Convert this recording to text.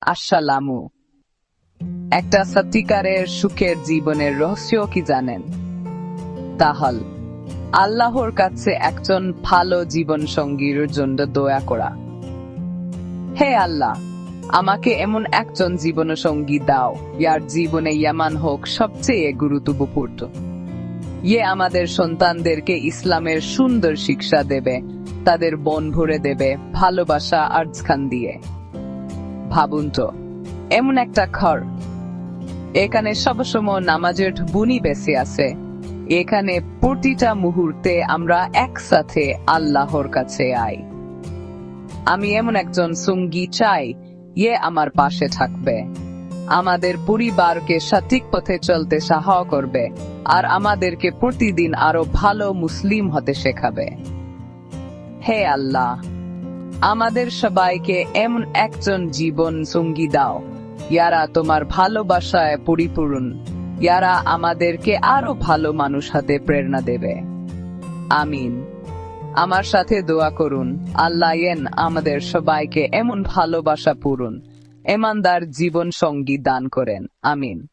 আসসালামু। একটা সত্যিকারের সুখের জীবনের রহস্য কি জানেন? তাহল, আল্লাহর কাছে একজন ভালো জীবন সঙ্গীর জন্য দয়া করা। হে আল্লাহ, আমাকে এমন একজন জীবন সঙ্গী দাও ইয়ার জীবনে ইয়ামান হোক সবচেয়ে গুরুত্বপূর্ণ। ইয়ে আমাদের সন্তানদেরকে ইসলামের সুন্দর শিক্ষা দেবে, তাদের বন ভরে দেবে, ভালোবাসা আর্জখান দিয়ে। ভাবুন তো, এমন একটা ঘর। এখানে সবসময় নামাজের বুনি বেঁচে আছে। এখানে প্রতিটা মুহূর্তে আমরা একসাথে আল্লাহর কাছে আই আমি এমন একজন সঙ্গী চাই ইয়ে আমার পাশে থাকবে। আমাদের পরিবারকে সঠিক পথে চলতে সাহায্য করবে, আর আমাদেরকে প্রতিদিন আরও ভালো মুসলিম হতে শেখাবে। হে আল্লাহ আমাদের সবাইকে এমন একজন জীবন সঙ্গী দাও। ইয়ারা তোমার ভালোবাসায় পরিপূরণ। ইয়ারা আমাদেরকে আরও ভালো মানুষ হাতে প্রেরণা দেবে। আমিন। আমার সাথে দোয়া করুন। আল্লাহ আমাদের সবাইকে এমন ভালোবাসা পূরণ। এমানদার জীবন সঙ্গী দান করেন। আমিন।